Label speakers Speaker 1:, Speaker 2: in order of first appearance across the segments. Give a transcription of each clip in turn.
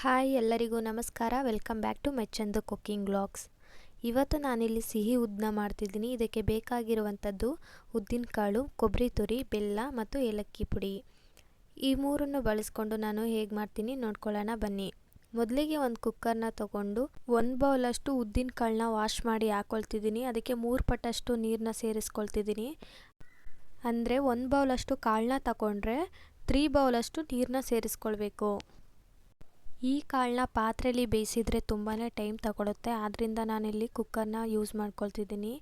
Speaker 1: Hi ಎಲ್ಲರಿಗೂ ನಮಸ್ಕಾರ. Welcome back to ಮೆಚ್ಚಂದು ಕುಕ್ಕಿಂಗ್ ಬ್ಲಾಗ್ಸ್ ಇವತ್ತು ನಾನಿಲ್ಲಿ ಸಿಹಿ ಉದ್ದನ್ನ ಮಾಡ್ತಿದ್ದೀನಿ. ಇದಕ್ಕೆ ಬೇಕಾಗಿರುವಂಥದ್ದು ಉದ್ದಿನಕಾಳು ಕೊಬ್ಬರಿ ತುರಿ, ಬೆಲ್ಲ ಮತ್ತು ಏಲಕ್ಕಿ ಪುಡಿ. ಈ ಮೂರನ್ನು ಬಳಸ್ಕೊಂಡು ನಾನು ಹೇಗೆ ಮಾಡ್ತೀನಿ ನೋಡ್ಕೊಳ್ಳೋಣ ಬನ್ನಿ. ಮೊದಲಿಗೆ ಒಂದು ಕುಕ್ಕರ್ನ ತಗೊಂಡು ಒಂದು ಬೌಲಷ್ಟು ಉದ್ದಿನ ಕಾಳನ್ನ ವಾಶ್ ಮಾಡಿ ಹಾಕ್ಕೊಳ್ತಿದ್ದೀನಿ ಅದಕ್ಕೆ ಮೂರು ಪಟ್ಟಷ್ಟು ನೀರನ್ನ ಸೇರಿಸ್ಕೊಳ್ತಿದ್ದೀನಿ. ಅಂದರೆ ಒಂದು ಬೌಲಷ್ಟು ಕಾಳನ್ನ ತಗೊಂಡ್ರೆ ತ್ರೀ ಬೌಲಷ್ಟು ನೀರನ್ನ ಸೇರಿಸ್ಕೊಳ್ಬೇಕು. ಈ ಕಾಳನ್ನ ಪಾತ್ರೆಯಲ್ಲಿ ಬೇಯಿಸಿದರೆ ತುಂಬಾ ಟೈಮ್ ತಗೊಳುತ್ತೆ. ಆದ್ದರಿಂದ ನಾನಿಲ್ಲಿ ಕುಕ್ಕರ್ನ ಯೂಸ್ ಮಾಡ್ಕೊಳ್ತಿದ್ದೀನಿ.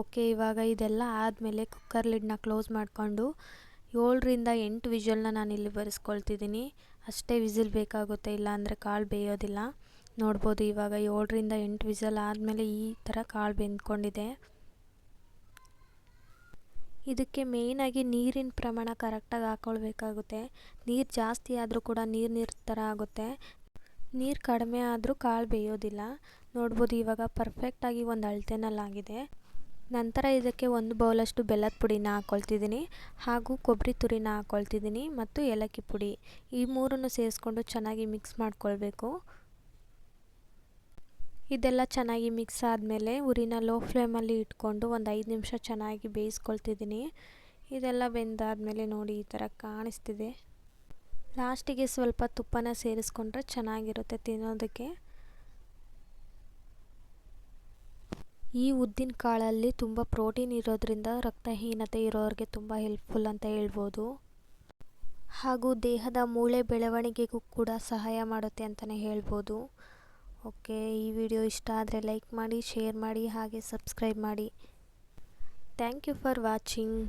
Speaker 1: ಓಕೆ ಇವಾಗ ಇದೆಲ್ಲ ಆದಮೇಲೆ ಕುಕ್ಕರ್ ಲಿಡ್ನ ಕ್ಲೋಸ್ ಮಾಡಿಕೊಂಡು ಏಳರಿಂದ ಎಂಟು ವಿಷಲ್ನ ನಾನಿಲ್ಲಿ ಬರೆಸ್ಕೊಳ್ತಿದ್ದೀನಿ. ಅಷ್ಟೇ ವಿಸಿಲ್ ಬೇಕಾಗುತ್ತೆ, ಇಲ್ಲಾಂದರೆ ಕಾಳು ಬೇಯೋದಿಲ್ಲ. ನೋಡ್ಬೋದು ಇವಾಗ ಏಳರಿಂದ ಎಂಟು ವಿಸಲ್ ಆದಮೇಲೆ ಈ ಥರ ಕಾಳು ಬೆಂದ್ಕೊಂಡಿದೆ. ಇದಕ್ಕೆ ಮೇಯ್ನಾಗಿ ನೀರಿನ ಪ್ರಮಾಣ ಕರೆಕ್ಟಾಗಿ ಹಾಕೊಳ್ಬೇಕಾಗುತ್ತೆ. ನೀರು ಜಾಸ್ತಿ ಆದರೂ ಕೂಡ ನೀರು ನೀರು ಥರ ಆಗುತ್ತೆ. ನೀರು ಕಡಿಮೆ ಆದರೂ ಕಾಳು ಬೇಯೋದಿಲ್ಲ. ನೋಡ್ಬೋದು ಇವಾಗ ಪರ್ಫೆಕ್ಟಾಗಿ ಒಂದು ಅಳತೆನಲ್ಲಾಗಿದೆ. ನಂತರ ಇದಕ್ಕೆ ಒಂದು ಬೌಲಷ್ಟು ಬೆಲ್ಲದ ಪುಡಿನ ಹಾಕ್ಕೊಳ್ತಿದ್ದೀನಿ ಹಾಗೂ ಕೊಬ್ಬರಿ ತುರಿನ ಹಾಕ್ಕೊಳ್ತಿದ್ದೀನಿ ಮತ್ತು ಏಲಕ್ಕಿ ಪುಡಿ. ಈ ಮೂರನ್ನು ಸೇರಿಸ್ಕೊಂಡು ಚೆನ್ನಾಗಿ ಮಿಕ್ಸ್ ಮಾಡ್ಕೊಳ್ಬೇಕು. ಇದೆಲ್ಲ ಚೆನ್ನಾಗಿ ಮಿಕ್ಸ್ ಆದಮೇಲೆ ಉರಿನ ಲೋ ಫ್ಲೇಮಲ್ಲಿ ಇಟ್ಕೊಂಡು ಒಂದು ಐದು ನಿಮಿಷ ಚೆನ್ನಾಗಿ ಬೇಯಿಸ್ಕೊಳ್ತಿದ್ದೀನಿ. ಇದೆಲ್ಲ ಬೆಂದಾದಮೇಲೆ ನೋಡಿ ಈ ಥರ ಕಾಣಿಸ್ತಿದೆ. ಲಾಸ್ಟಿಗೆ ಸ್ವಲ್ಪ ತುಪ್ಪನ ಸೇರಿಸ್ಕೊಂಡ್ರೆ ಚೆನ್ನಾಗಿರುತ್ತೆ ತಿನ್ನೋದಕ್ಕೆ. ಈ ಉದ್ದಿನ ಕಾಳಲ್ಲಿ ತುಂಬ ಪ್ರೋಟೀನ್ ಇರೋದ್ರಿಂದ ರಕ್ತಹೀನತೆ ಇರೋರಿಗೆ ತುಂಬ ಹೆಲ್ಪ್ಫುಲ್ ಅಂತ ಹೇಳ್ಬೋದು. ಹಾಗೂ ದೇಹದ ಮೂಳೆ ಬೆಳವಣಿಗೆಗೂ ಕೂಡ ಸಹಾಯ ಮಾಡುತ್ತೆ ಅಂತಲೇ ಹೇಳ್ಬೋದು. ಓಕೆ, ಈ ವಿಡಿಯೋ ಇಷ್ಟ ಆದರೆ ಲೈಕ್ ಮಾಡಿ, ಶೇರ್ ಮಾಡಿ ಹಾಗೆ ಸಬ್ಸ್ಕ್ರೈಬ್ ಮಾಡಿ. Thank you for watching.